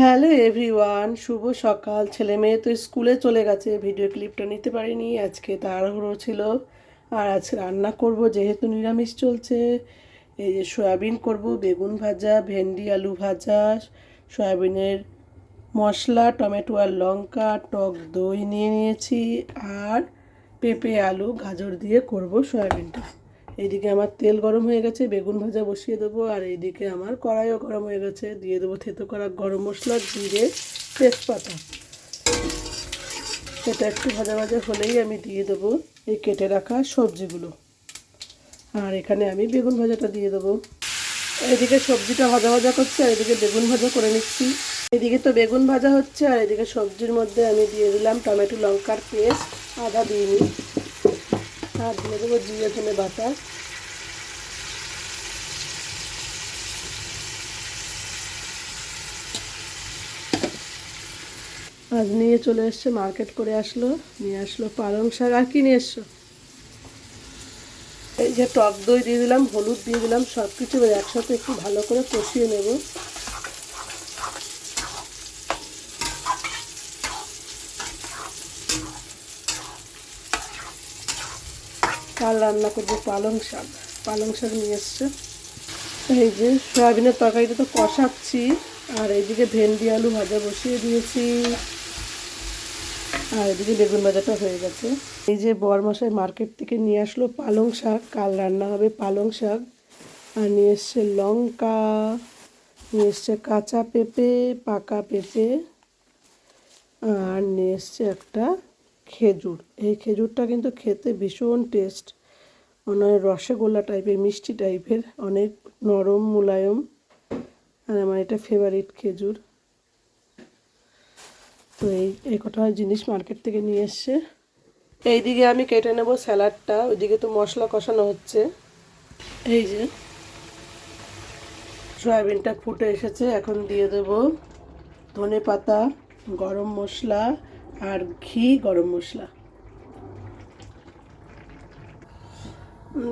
Hello everyone, শুভ সকাল। ছেলে মেয়ে তো স্কুলে চলে গেছে। ভিডিও ক্লিপটা নিতে পারিনি। আজকে তাড়াহুড়ো ছিল। আর আজকে রান্না করব যেহেতু নিরামিষ চলছে। এই যে সয়াবিন করব, বেগুন ভাজা, ভেন্ডি, আলু ভাজা, সয়াবিনের মশলা, টমেটো আর লঙ্কা, টক দই নিয়ে নিয়েছি। আর পেঁপে, আলু, গাজর দিয়ে করব সয়াবিনটা। এইদিকে আমার তেল গরম হয়ে গেছে, বেগুন ভাজা বসিয়ে দেবো, আর এইদিকে আমার কড়াইও গরম হয়ে গেছে। দিয়ে দেবো থেতো করা গরম মশলা, জিরে, তেজপাতা। এটা একটু ভাজা ভাজা হলেই আমি দিয়ে দেবো এই কেটে রাখা সবজিগুলো। আর এখানে আমি বেগুন ভাজাটা দিয়ে দেবো। এদিকে সবজিটা ভাজা ভাজা করছে, আর এদিকে বেগুন ভাজা করে নিচ্ছি। এদিকে তো বেগুন ভাজা হচ্ছে, আর এদিকে সবজির মধ্যে আমি দিয়ে দিলাম টমেটো লঙ্কার পেস্ট, আদা দিইনি আর দিয়ে দেবো জিরে ধনে বাটা। আজ নিয়ে চলে এসছে মার্কেট করে আসলো, নিয়ে আসলো পালং শাক। আর কি নিয়ে এসছো? এই যে টক দই দিয়ে দিলাম, হলুদ দিয়ে দিলাম সব কিছু একসাথে একটু ভালো করে কষিয়ে নেব। কাল রান্না করব, পালং শাক। পালং শাক নিয়ে এসছে। এই যে সয়াবিনের তরকারিটা তো কষাচ্ছি, আর এইদিকে ভেন্ডি আলু ভাজা বসিয়ে দিয়েছি। আর এদিকে বেগুন ভাজাটা হয়ে গেছে। এই যে বরমশাই মার্কেট থেকে নিয়ে আসলো পালং শাক, কাল রান্না হবে পালং শাক। আর নিয়ে এসছে লঙ্কা, নিয়ে এসছে কাঁচা পেঁপে, পাকা পেঁপে, আর নিয়ে এসছে একটা খেজুর। এই খেজুরটা কিন্তু খেতে ভীষণ টেস্ট মনে রসগোল্লা টাইপের মিষ্টি টাইপের অনেক নরম মুলায়ম। আর আমার এটা ফেভারিট খেজুর। তো এই এই কটা জিনিস মার্কেট থেকে নিয়ে এসছে। এইদিকে আমি কেটে নেব স্যালাডটা, ওইদিকে তো মশলা কষানো হচ্ছে। এই যে, সয়াবিনটা ফুটে এসেছে, এখন দিয়ে দেব ধনে পাতা গরম মশলা আর ঘি, গরম মশলা।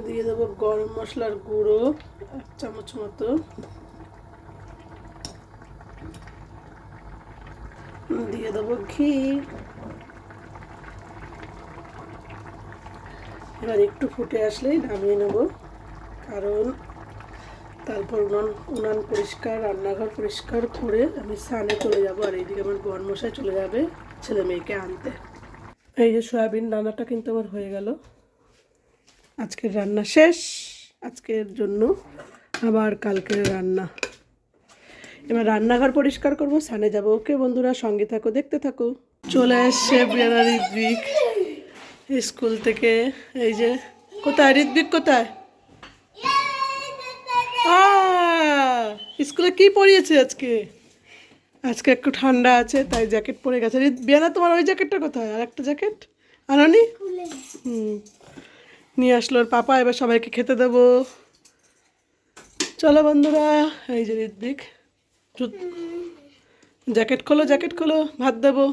দিয়ে দেবো গরম মশলার গুঁড়ো, এক চামচ মতো। দিয়ে দেবো ঘি। এবার একটু ফুটে আসলেই নামিয়ে নেব, কারণ তারপর উনান উনান পরিষ্কার, রান্নাঘর পরিষ্কার করে আমি স্নানে চলে যাব, আর এইদিকে আমার বরমশাই চলে যাবে। ছেলে মেয়েকে আনতে। এই যে সয়াবিন রান্নাটা কিন্তু আমার হয়ে গেল। আজকের রান্না শেষ। আজকের জন্য আবার কালকের রান্না। এবার রান্নাঘর পরিষ্কার করব, সানে যাব। ওকে বন্ধুরা, সঙ্গে থাকো, দেখতে থাকো। চলে এসছে বিয়ানা ঋদ্বিক স্কুল থেকে। এই যে, কোথায় ঋদ্বিক কোথায়? স্কুলে কি পড়িয়েছে আজকে? আজকে একটু ঠান্ডা আছে তাই জ্যাকেট পরে গেছে। বিয়ানা তোমার ওই জ্যাকেটটা কোথায় আর একটা জ্যাকেট? আনানি? হুম। নিয়ে আসলো ওর পাপা এবার সবাইকে খেতে দেবো। চলো বন্ধুরা এই যে ঋদ্বিক জ্যাকেট খোলো জ্যাকেট খোলো ভাত দেবো।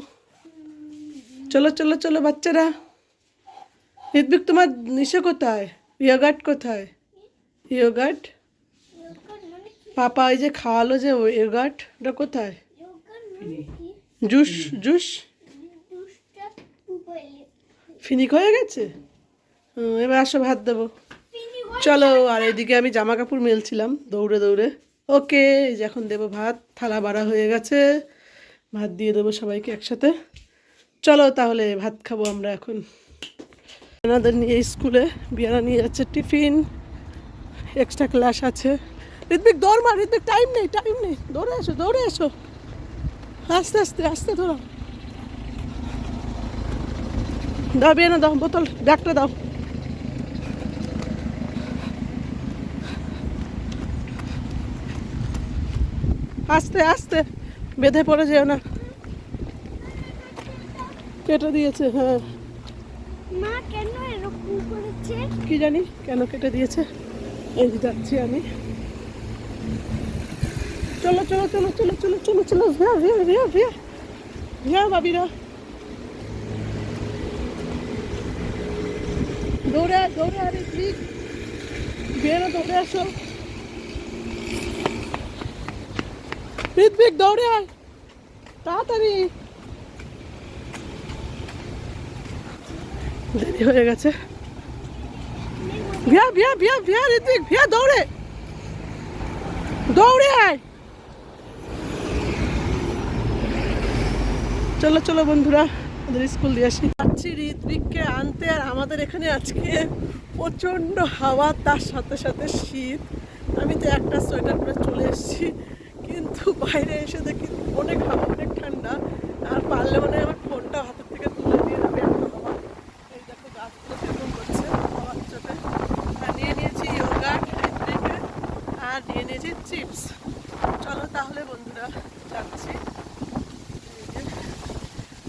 চলো চলো চলো বাচ্চারা। ঋদ্বিক তোমার নিশে কোথায়? ইয়োগার্ট কোথায়? ইয়োগার্ট? পাপা এই যে খাওয়ালো যে ইয়োগার্ট ওটা কোথায়? Juice juice? ফিনিক হয়ে গেছে? এবার আসো ভাত দেবো। চলো আর এদিকে আমি জামা কাপড় মেলছিলাম দৌড়ে দৌড়ে। ওকে এই যে এখন দেবো ভাত থালা বাড়া হয়ে গেছে। ভাত দিয়ে দেবো সবাইকে একসাথে। চলো তাহলে ভাত খাব আমরা এখন। বিয়ানাদের নিয়ে স্কুলে বিয়ানা নিয়ে যাচ্ছে টিফিন। এক্সট্রা ক্লাস আছে। ঋত্বিক দৌড় মার ঋত্বিক টাইম নেই টাইম নেই। দৌড়ে এসো দৌড়ে এসো। আস্তে আস্তে আস্তে ধরো। দাও বিয়ানা দাও বোতল ব্যাগটা দাও। আস্তে আস্তে বেঁধে পড়ে যেও না। কেটে দিয়েছে হ্যাঁ। মা কেন এরকম করেছে? কি জানি কেন কেটে দিয়েছে? এই যাচ্ছি আমি। চলো চলো চলো চলো চলো চলো চলো ভিয়া ভিয়া ভিয়া ভিয়া ভিয়া বাবিরা। দৌড়ে দৌড়ে, আরে প্লিজ বিয়ে দৌড়ে আসো। ঋত্বিক, দৌড়ে আয়। তাড়াতাড়ি। দেরি হয়ে গেছে। ভিয়া ভিয়া ভিয়া ভিয়া ঋতিক ভিয়া, দৌড়ে। দৌড়ে আয়। চলো চলো বন্ধুরা আমাদের স্কুল দিয়ে আসি। যাচ্ছি ঋত্বিককে আনতে, আর আমাদের এখানে আজকে প্রচণ্ড হাওয়া, তার সাথে সাথে শীত। আমি তো একটা সোয়েটার পরে চলে এসেছি, কিন্তু বাইরে এসে দেখি অনেক হাওয়া, অনেক ঠান্ডা, আর পারলে মানে আমার ফোনটা হাতের থেকে তুলে দিয়ে যাবে এত হাওয়া এই দেখো গাছগুলো কেমন করছে হাওয়ার চোটে আর নিয়ে নিয়েছি ইয়োগার্ট ঋত্বিকে আর নিয়ে নিয়েছি চিপস চলো তাহলে বন্ধুরা যাচ্ছি এই যে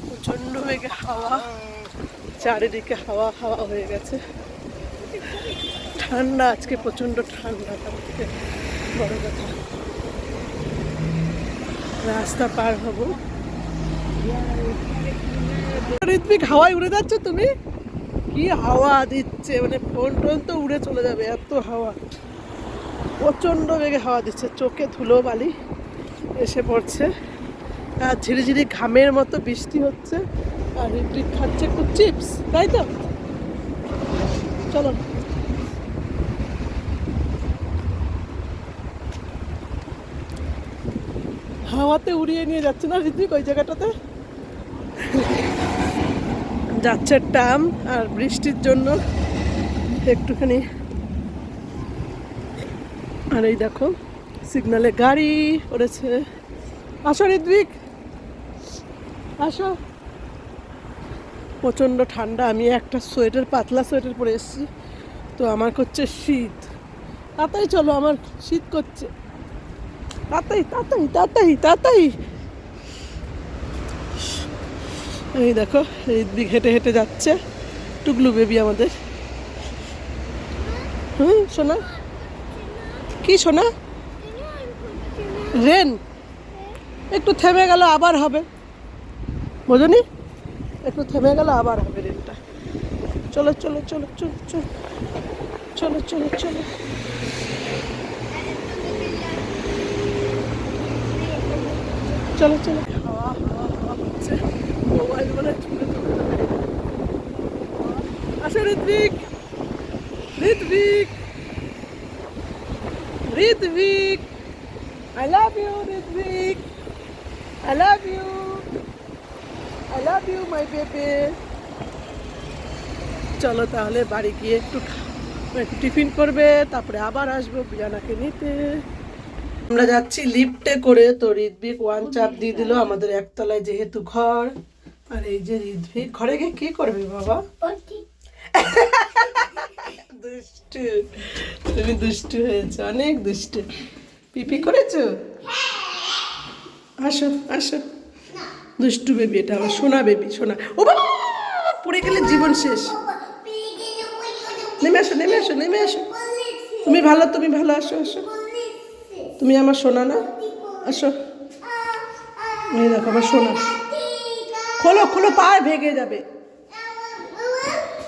প্রচণ্ড বেগে হাওয়া চারিদিকে হাওয়া হাওয়া হয়ে গেছে। ঠান্ডা, আজকে প্রচণ্ড ঠান্ডা বড় কথা। রাস্তা পার হব। ঋত্বিক, হাওয়ায় উড়ে যাচ্ছ তুমি? কি হাওয়া দিচ্ছে মানে ফোন টোন তো উড়ে চলে যাবে, এত হাওয়া। প্রচণ্ড বেগে হাওয়া দিচ্ছে, চোখে ধুলো বালি এসে পড়ছে। আর ঝিরিঝিরি ঘামের মতো বৃষ্টি হচ্ছে। আর ঋত্বিক খাচ্ছে একটু চিপস তাই তো? চলো। হাওয়াতে উড়িয়ে নিয়ে যাচ্ছে না ঋত্বিক ওই জায়গাটাতে? যাচ্ছে টাম আর বৃষ্টির জন্য একটুখানি। আর এই দেখো সিগনালে গাড়ি পড়েছে আসো ঋত্বিক। আসো। প্রচণ্ড ঠান্ডা, আমি একটা সোয়েটার, পাতলা সোয়েটার পরে এসেছি। তো আমার করছে শীত। তাড়াতাড়ি চলো, আমার শীত করছে। তাড়াতাড়ি তাড়াতাড়ি তাড়াতাড়ি তাড়াতাড়ি। এই দেখো, এই দিক হেঁটে হেঁটে যাচ্ছে টুকলু বেবি আমাদের। হুম, সোনা? কি সোনা? রেন। একটু থেমে গেল, আবার হবে। বোঝনি? একটু থেমে গেল আবার হবে রেনটা চলো চলো চলো চলো চলো চলো চলো চলো। চলো চলো। হাওয়া হাওয়া হাওয়া হচ্ছে মোবাইল ছুটে চলে আসো Ritwik. Ritwik. Hrithik. Love you, Ritwik. I love you. I love you, my baby. চলো তাহলে বাড়ি গিয়ে একটু একটু টিফিন করবে তারপরে আবার আসব বিয়ানাকে নিতে। আমরা যাচ্ছি লিফটে করে তো ঋদ্ভিক ওয়ান চাপ দিয়ে দিল আমাদের একতলায় যেহেতু ঘর। আর এই যে ঋদ্ভিক ঘরে গিয়ে কি করবে বাবা? দুষ্টু। তুমি দুষ্টু হয়েছো অনেক দুষ্টু। পিপি করেছ? আসো আসো। দুষ্টু বেবি এটা আমার সোনা বেবি, সোনা। ও বাবা, পড়ে গেলে জীবন শেষ। নেমে আসো নেমে আসো নেমে আসো। তুমি ভালো তুমি ভালো, আসো আসো। তুমি আমার সোনা না? আসো। এই দেখো, আমার সোনা। খোলো খোলো, পায়ে ভেঙে যাবে।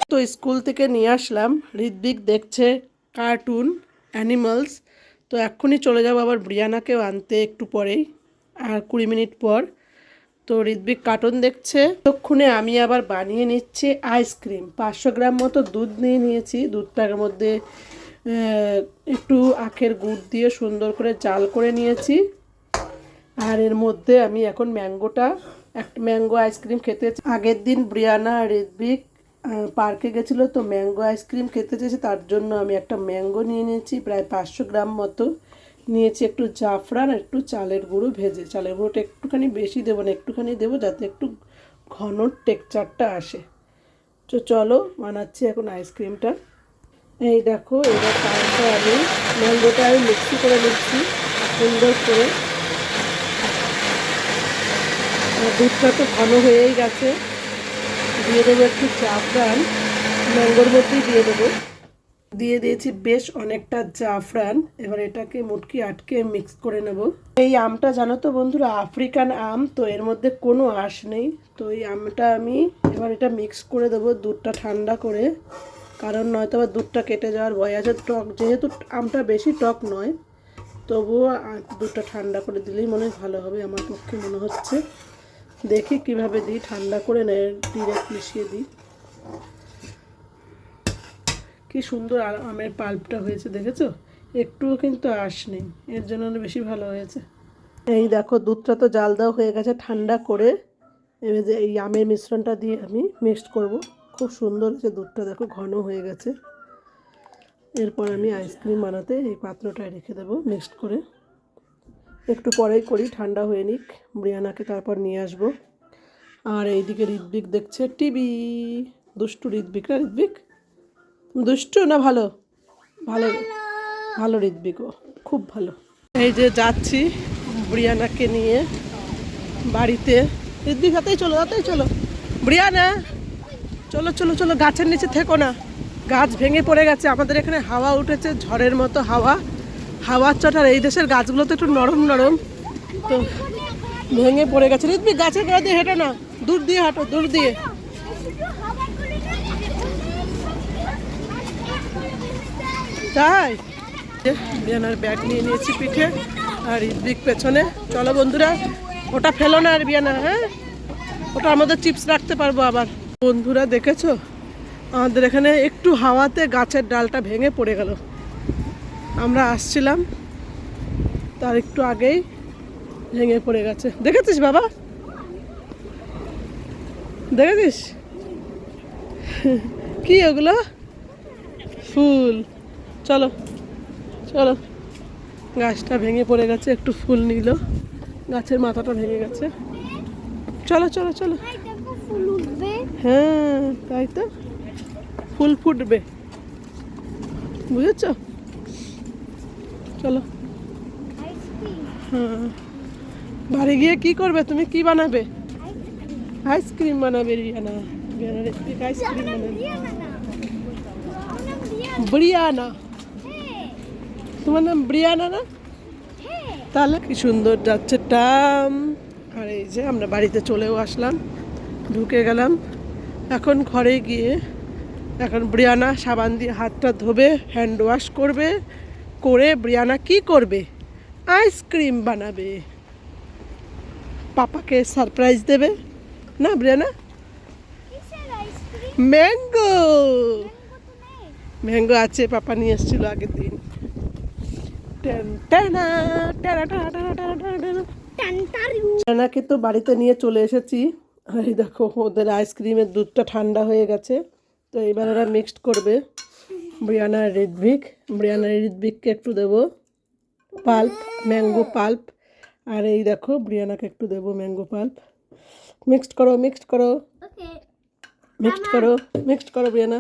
তো স্কুল থেকে নিয়ে আসলাম ঋদ্বিক দেখছে কার্টুন, অ্যানিমালস। তো এক্ষুনি চলে যাব আবার ব্রিয়ানাকেও আনতে একটু পরেই, আর কুড়ি মিনিট পর। তো ঋদ্বিক কার্টুন দেখছে। তক্ষণে আমি আবার বানিয়ে নিচ্ছি আইসক্রিম পাঁচশো গ্রাম মতো দুধ নিয়ে নিয়েছি। দুধটার মধ্যে একটু আখের গুড় দিয়ে সুন্দর করে জাল করে নিয়েছি। আর এর মধ্যে আমি এখন ম্যাঙ্গোটা একটা ম্যাঙ্গো আইসক্রিম খেতে আগের দিন ব্রিয়ানা ঋদ্বিক পার্কে গেছিল তো ম্যাঙ্গো আইসক্রিম খেতে চেয়েছে। তার জন্য আমি একটা ম্যাঙ্গো নিয়ে নিয়েছি, প্রায় পাঁচশো গ্রাম মতো। নিয়েছি একটু জাফরান আর একটু চালের গুঁড়ো ভেজে। চালের গুঁড়োটা একটুখানি বেশি দেবো না, একটুখানি দেবো যাতে একটু ঘন টেক্সচারটা আসে। তো চলো, বানাচ্ছি এখন আইসক্রিমটা। এই দেখো, এবার পানটা আমি ম্যাঙ্গোটা আমি মিক্সি করে নিচ্ছি, সুন্দর করে। দুধটা তো ঘন হয়েই গেছে। দিয়ে দেবো একটু জাফরান, ম্যাঙ্গোর মধ্যেই দিয়ে দেবো। দিয়ে দিয়েছি বেশ অনেকটা জাফরান। এবার এটাকে মুটকি আটকে মিক্স করে নেব। এই আমটা জানো তো বন্ধুরা, আফ্রিকান আম, তো এর মধ্যে কোনো আঁশ নেই। তো এই আমটা আমি এবার এটা মিক্স করে দেবো দুধটা ঠান্ডা করে। কারণ নয়তো আবার দুধটা কেটে যাওয়ার ভয় আছে। টক, যেহেতু আমটা বেশি টক নয়, তবুও দুধটা ঠান্ডা করে দিলেই মনে হয় ভালো হবে আমার পক্ষে মনে হচ্ছে। দেখি কীভাবে দিই, ঠান্ডা করে নেয় ডিরেক্ট মিশিয়ে দিই। কি সুন্দর আমের পাল্পটা হয়েছে, দেখেছ? একটুও কিন্তু আঁশ নেই, এর জন্য বেশি ভালো হয়েছে। এই দেখো, দুধটা তো জাল দেওয়া হয়ে গেছে, ঠান্ডা করে যে এই আমের মিশ্রণটা দিয়ে আমি মিক্সড করব। খুব সুন্দর হয়েছে দুধটা, দেখো, ঘন হয়ে গেছে। এরপর আমি আইসক্রিম বানাতে এই পাত্রটায় রেখে দেবো মিক্সড করে। একটু পরেই করি, ঠান্ডা হয়ে নিক, ব্রিয়ানাকে তারপর নিয়ে আসব। আর এইদিকে ঋদ্বিক দেখছে, টিভি! দুষ্টু ঋদ্বিক না ঋদ্বিক দুষ্টু না ভালো? ভালো। ভালো। ঋদ্বিক খুব ভালো। এই যে যাচ্ছি ব্রিয়ানাকে নিয়ে বাড়িতে। ঋদ্বিক হাতেই চলো হাতেই চলো। ব্রিয়ানা চলো চলো চলো গাছের নিচে থেকো না। গাছ ভেঙে পড়ে গেছে। আমাদের এখানে হাওয়া উঠেছে ঝড়ের মতো হাওয়া। হাওয়ার চটার এই দেশের গাছগুলো তো একটু নরম নরম। তো ভেঙে পড়ে গেছে। ঋদ্বিক গাছের গোড়া দিয়ে হেঁটো না। দূর দিয়ে হাঁটো দূর দিয়ে শুধু হাওয়া করে না তাই? বিয়ানার ব্যাগ নিয়ে নিয়েছি পিঠে আর ঋদ্বিক পেছনে। চলো বন্ধুরা, ওটা ফেলো না আর বিয়ানা হ্যাঁ? ওটা আমাদের চিপস রাখতে পারব আবার। বন্ধুরা, দেখেছ? আমাদের এখানে একটু হাওয়াতে গাছের ডালটা ভেঙে পড়ে গেল। আমরা আসছিলাম, তার একটু আগেই ভেঙে পড়ে গেছে। দেখেছিস বাবা? দেখেছিস? কি ওগুলো? ফুল। চলো চলো। গাছটা ভেঙে পড়ে গেছে একটু ফুল নিল। গাছের মাথাটা ভেঙে গেছে। চলো চলো চলো। হ্যাঁ তাই তো। ফুল ফুটবে। বুঝেছ? চলো। হ্যাঁ। বাড়ি গিয়ে কি করবে? তুমি কি বানাবে? আইসক্রিম বানাবে রিয়ানা রিয়ানা আইসক্রিম বানাবে। ব্রিয়ানা। তোমার নাম ব্রিয়ানা না? তাহলে কি সুন্দর যাচ্ছে টাম। আর এই যে আমরা বাড়িতে চলেও আসলাম ঢুকে গেলাম। এখন ঘরে গিয়ে এখন ব্রিয়ানা সাবান দিয়ে হাতটা ধোবে হ্যান্ড ওয়াশ করবে করে ব্রিয়ানা কি করবে? আইসক্রিম বানাবে। পাপাকে সারপ্রাইজ দেবে। না ব্রিয়ানা? ম্যাঙ্গো ম্যাঙ্গো আছে পাপা নিয়ে এসেছিল আগের দিন। টেন টেনা টেনা টেনা টেনা টেনা টেনা টেনা টানটারু। রানাকে তো বাড়িতে নিয়ে চলে এসেছি। আর এই দেখো ওদের আইসক্রিমের দুধটা ঠান্ডা হয়ে গেছে। তো এবার ওরা মিক্সড করবে। ব্রিয়ানা রিদভিক ব্রিয়ানা রিদভিককে একটু দেবো পাল্প ম্যাঙ্গো পাল্প আর এই দেখো ব্রিয়ানাকে একটু দেবো ম্যাঙ্গো পাল্প মিক্সড করো মিক্সড করো। মিক্সড করো মিক্সড করো ব্রিয়ানা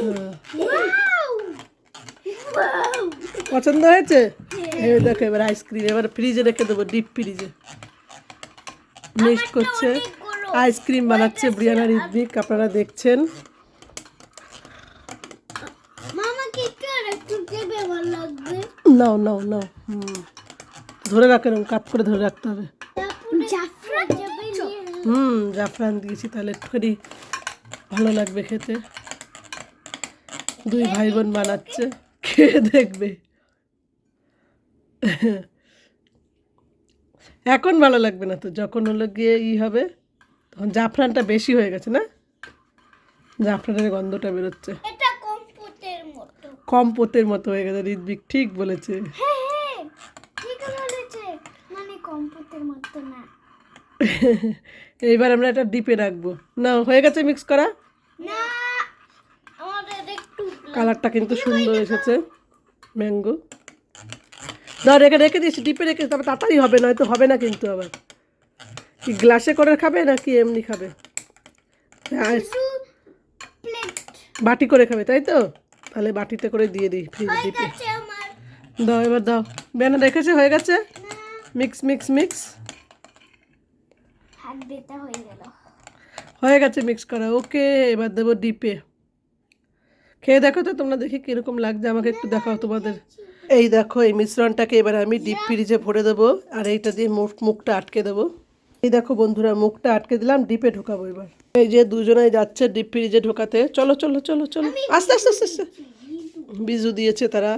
হ্যাঁ। পছন্দ হয়েছে? এই দেখো এবার আইসক্রিম এবার ফ্রিজে রেখে দেবো ডিপ ফ্রিজে। মিক্সড করছে আইসক্রিম বানাচ্ছে ব্রিয়ানা রিদ্বিক আপনারা দেখছেন। মামা কি করে? একটু দেবে ভালো লাগবে। নাও নাও নাও হুম। ধরে রাখেন কাপ করে ধরে রাখতে হবে। হুম জাফরান দিয়েছি তাহলে একটুখানি ভালো লাগবে খেতে। দুই ভাই বোন বানাচ্ছে। খেয়ে দেখবে। এখন ভালো লাগবে না তো যখন হলো গিয়ে ই হবে তখন জাফরানটা বেশি হয়ে গেছে না? জাফরানের গন্ধটা বেরোচ্ছে। কম পোতের মতো। হয়ে গেছে ঋদ্বিক ঠিক বলেছে। হ্যাঁ হ্যাঁ মানে এইবার আমরা এটা ডিপে রাখব। না হয়ে গেছে মিক্স করা? না কালারটা কিন্তু সুন্দর এসেছে ম্যাঙ্গো দাও রেখে রেখে দিয়েছি ডিপে রেখে তবে তাড়াতাড়ি হবে নয়তো হবে না কিন্তু আবার। কি গ্লাসে করে খাবে নাকি এমনি খাবে? বাটি করে খাবে তাই তো? তাহলে বাটিতে করে দিয়ে দিই ফ্রিজ ডিপে। দাও এবার দাও। বেনা রেখেছে হয়ে গেছে? Mix mix mix. হয়ে হয়ে গেছে মিক্স করা। ওকে এবার দেবো ডিপে। খেয়ে দেখো তো তোমরা দেখি কীরকম লাগছে আমাকে একটু দেখাও তোমাদের। এই দেখো এই মিশ্রণটাকে এবার আমি ডিপ ফ্রিজে ভরে দেবো আর এইটা দিয়ে মুখ মুখটা আটকে দেবো। এই দেখো বন্ধুরা মুখটা আটকে দিলাম ডিপে ঢোকাবো এবার। এই যে দুজনেই যাচ্ছে ডিপ ফ্রিজে ঢোকাতে। চলো চলো চলো চলো। আস্তে আস্তে আস্তে আস্তে। বিজু দিয়েছে তারা।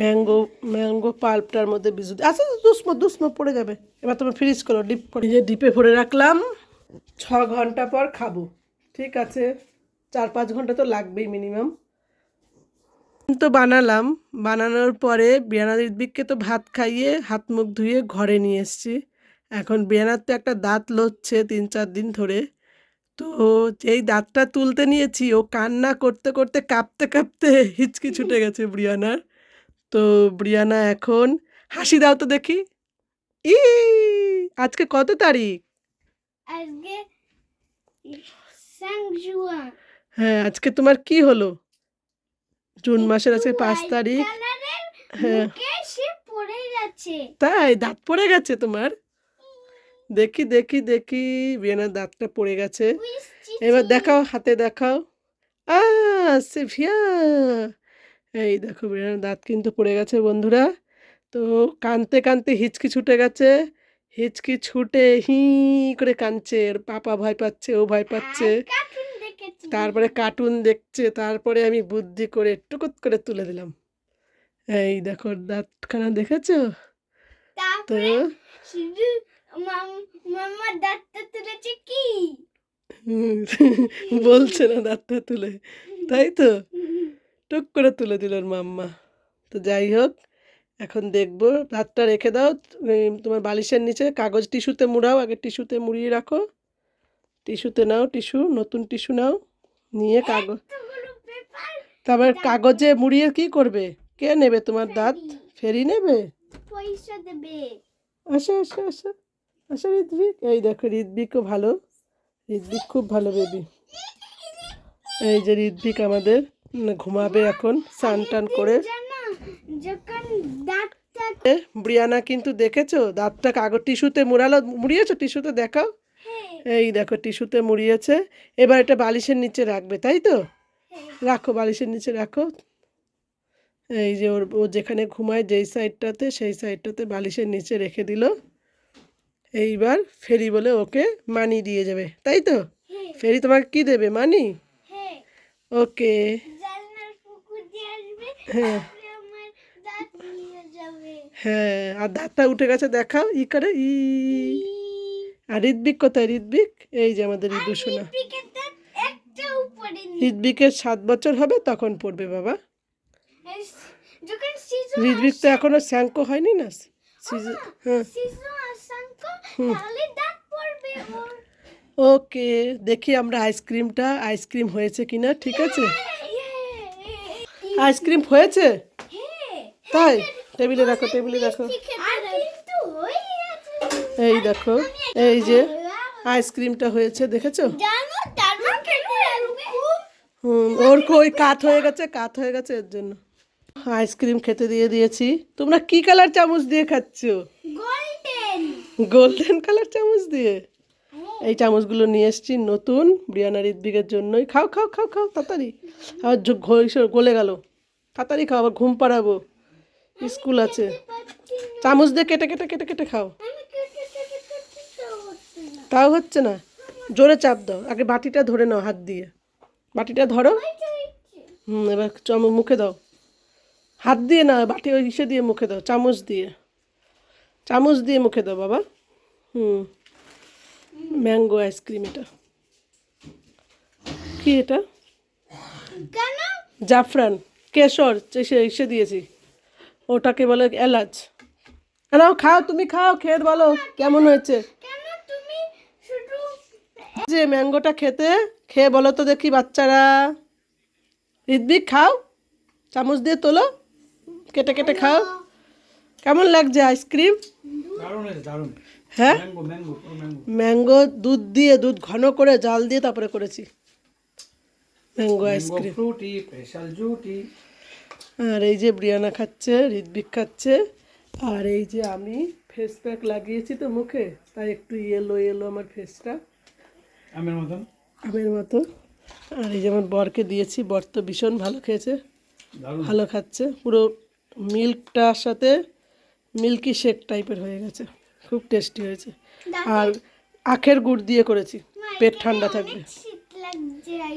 ম্যাঙ্গো ম্যাঙ্গো পাল্পটার মধ্যে বিজু আচ্ছা দুসমো দুসমো পড়ে যাবে। এবার তুমি ফ্রিজ করো ডিপ করে। যে ডিপে ভরে রাখলাম। ছ ঘণ্টা পর খাব। ঠিক আছে। চার পাঁচ ঘণ্টা তো লাগবেই মিনিমাম তো বানালাম। বানানোর পরে বিয়ানা দিদিকে তো ভাত খাইয়ে হাত মুখ ধুয়ে ঘরে নিয়ে এসেছি। এখন বিয়ানার তো একটা দাঁত লচ্ছে তিন চার দিন ধরে। তো যেই দাঁতটা তুলতে নিয়েছি, ও কান্না করতে করতে কাঁপতে কাঁপতে হিচকি ছুটে গেছে ব্রিয়ানার তো ব্রিয়ানা এখন, হাসি দাও তো দেখি। ই আজকে কত তারিখ? আজকে হ্যাঁ আজকে তোমার কি হলো? জুন মাসের আজকে পাঁচ তারিখ। হ্যাঁ। তাই দাঁত পড়ে গেছে তোমার? দেখি দেখি দেখি বিয়ানার দাঁতটা পড়ে গেছে। এবার দেখাও হাতে দেখাও। আ সেভিয়া। এই দেখো বিড়ালের দাঁত কিন্তু পড়ে গেছে বন্ধুরা। তো কানতে কানতে হিচকি ছুটে গেছে। হিচকি ছুটে হি করে কাঁদছে। এর পাপা ভয় পাচ্ছে ও ভয় পাচ্ছে। তারপরে কার্টুন দেখছে তারপরে আমি বুদ্ধি করে টুকুত করে তুলে দিলাম। এই দেখো দাঁতখানা দেখেছ? তো দাঁতটা বলছে না দাঁতটা তুলে। তাই তো? টুক করে তুলে দিল ওর মাম্মা। তো যাই হোক এখন দেখব ভাতটা রেখে দাও তোমার বালিশের নিচে কাগজ টিস্যুতে মুড়াও আগে টিস্যুতে মুড়িয়ে রাখো। টিস্যুতে নাও টিস্যু নতুন টিস্যু নাও। নিয়ে কাগজ তারপর কাগজে মুড়িয়ে কি করবে? কে নেবে তোমার দাঁত? ফেরি। নেবে? পয়সা দেবে। আসো আসো আসো। আসো ঋদ্বিক এই দেখো ঋদ্বিকও ভালো। ঋদ্বিক খুব ভালো বেবি এই যে ঋদ্বিক আমাদের ঘুমাবে এখন স্নান টান করে। ব্রিয়ানা কিন্তু দেখেছ? দাঁতটা কাগজ টিস্যুতে মুড়ালো মুড়িয়েছো? টিস্যুতে দেখাও। এই দেখো টিস্যুতে মুড়িয়েছে। এবার এটা বালিশের নিচে রাখবে তাই তো? রাখো বালিশের নিচে রাখো। এই যে ওর ও যেখানে ঘুমায় যেই সাইডটাতে সেই সাইডটাতে বালিশের নিচে রেখে দিল। এইবার ফেরি বলে ওকে মানি দিয়ে যাবে তাই তো? হ্যাঁ। ফেরি তোমাকে কি দেবে মানি? হ্যাঁ। ওকে। হ্যাঁ। হ্যাঁ আর দাঁতটা উঠে গেছে দেখাও ই করে ই। আর ঋদ্বিক কোথায় ঋদ্বিক এই যে আমাদের ঋদু সোনা পিকের দাঁত একটা উপরে নেই ঋদ্বিকের সাত বছর হবে তখন পড়বে বাবা ঋদ্বিক তো এখনও স্যাঙ্কো হয়নি না হ্যাঁ ওকে দেখি আমরা আইসক্রিমটা আইসক্রিম হয়েছে কিনা ঠিক আছে আইসক্রিম হয়েছে তাই টেবিলে রাখো টেবিলে রাখো আর কিন্তু হয়ে গেছে এই দেখো, এই যে আইসক্রিমটা হয়েছে, দেখেছ? হুম, ওর কই কাত হয়ে গেছে, কাত হয়ে গেছে এর জন্য। আইসক্রিম খেতে দিয়ে দিয়েছি। তোমরা কি কালার চামচ দিয়ে খাচ্ছ? গোল্ডেন কালার চামচ দিয়ে। এই চামচগুলো নিয়ে এসেছি নতুন বিরিয়ানা ঋদ্বিকের জন্যই। খাও খাও খাও খাও, তাড়াতাড়ি। আবার গলে গেল। তাড়াতাড়ি খাও, আবার ঘুম পাড়াবো। স্কুল আছে। চামচ দিয়ে কেটে কেটে কেটে কেটে খাও আমি কেটে কেটে কেটে তো হচ্ছে না তাও হচ্ছে না। জোরে চাপ দাও। আগে বাটিটা ধরে নাও হাত দিয়ে। বাটিটা ধরো। হুম এবার চাম মুখে দাও। হাত দিয়ে না বাটি ওই ইসে দিয়ে মুখে দাও। চামচ দিয়ে। চামচ দিয়ে মুখে দাও বাবা। হুম। ম্যাঙ্গো আইসক্রিম এটা। কি এটা? জাফরান। কেশর। এসে এসে দিয়েছি। ওটাকে বলে এলাচ। নাও খাও তুমি খাও খেয়ে বলো। কেমন হয়েছে? যে ম্যাঙ্গোটা খেতে খেয়ে বলো তো দেখি বাচ্চারা। ঋদ্বিক খাও। চামচ দিয়ে তোলো। কেটে কেটে খাও। কেমন লাগছে আইসক্রিম? হ্যাঁ? ম্যাঙ্গো দুধ দিয়ে দুধ ঘন করে জাল দিয়ে তারপরে করেছি। Mango ice cream. আর এই যে ব্রিয়ানা খাচ্ছে ঋদ্বিক খাচ্ছে। আর এই যে আমি ফেস প্যাক লাগিয়েছি তো মুখে তাই একটু ইয়েলো ইয়েলো আমার ফেসটা আমের মতন? আমের মতো। আর এই যেমন বরকে দিয়েছি বর তো ভীষণ ভালো খেয়েছে ভালো খাচ্ছে। পুরো মিল্কটার সাথে মিল্কি শেক টাইপের হয়ে গেছে খুব টেস্টি হয়েছে। আর আখের গুড় দিয়ে করেছি পেট ঠান্ডা থাকবে।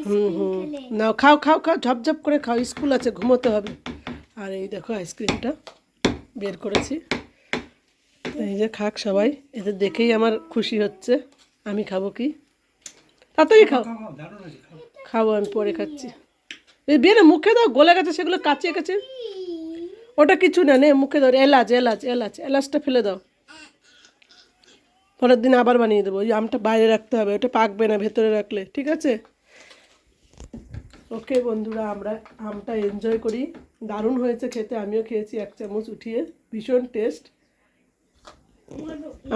হুম হুম। নাও খাও খাও খাও ঝপঝপ করে খাও স্কুল আছে ঘুমোতে হবে। আর এই দেখো আইসক্রিমটা বের করেছি। এই যে খাক সবাই এদের দেখেই আমার খুশি হচ্ছে। আমি খাব কি? তাড়াতাড়ি খাও। খাব আমি পরে খাচ্ছি। এই বিয়ে মুখে দাও গলে গেছে সেগুলো কাচিয়ে গেছে। ওটা কিছু না নে মুখে দাও এলাচ এলাচ এলাচ এলাচটা ফেলে দাও। পরের দিন আবার বানিয়ে দেবো ওই আমটা বাইরে রাখতে হবে ওটা পাকবে না ভেতরে রাখলে ঠিক আছে? ওকে বন্ধুরা আমরা আমটা এনজয় করি। দারুণ হয়েছে খেতে আমিও খেয়েছি এক চামচ উঠিয়ে ভীষণ টেস্ট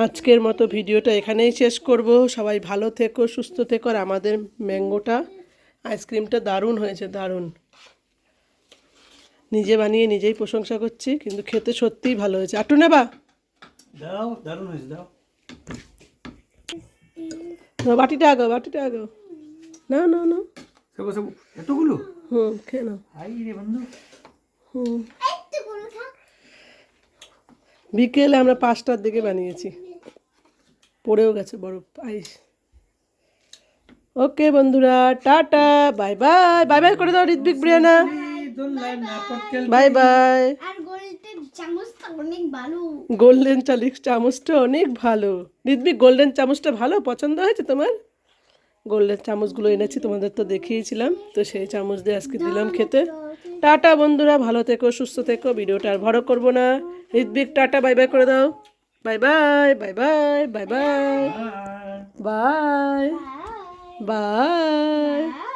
আজকের মতো ভিডিওটা এখানেই শেষ করব। সবাই ভালো থেকো সুস্থ থেকো আর আমাদের ম্যাঙ্গোটা আইসক্রিমটা দারুণ হয়েছে দারুণ। নিজে বানিয়ে নিজেই প্রশংসা করছি কিন্তু খেতে সত্যিই ভালো হয়েছে। আটু নেবা। দাও দারুণ হয়েছে দাও। বাটিটা আগাও বাটিটা আগাও না না না। সবু সবু এতগুলো? হুম খেয়ে নাও। রে বন্ধু। হুম। বিকেলে আমরা পাঁচটার দিকে বানিয়েছি। পড়েও গেছে বরফ আইস। ওকে বন্ধুরা tata bye bye. Bye bye করে দাও Ritwik Briana. Bye bye. Golden ভালো। চামচটা অনেক ভালো। ঋত্বিক গোল্ডেন চামচটা ভালো? পছন্দ হয়েছে তোমার? গোল্ডেন চামচগুলো এনেছি তোমাদের তো দেখিয়েছিলাম। তো সেই চামচ দিয়ে আজকে দিলাম খেতে। টাটা বন্ধুরা ভালো থেকো সুস্থ থেকো ভিডিওটা আর বড় করব না। ঋত্বিক টাটা বাই বাই করে দাও। Bye bye bye bye bye bye R bye bye bye by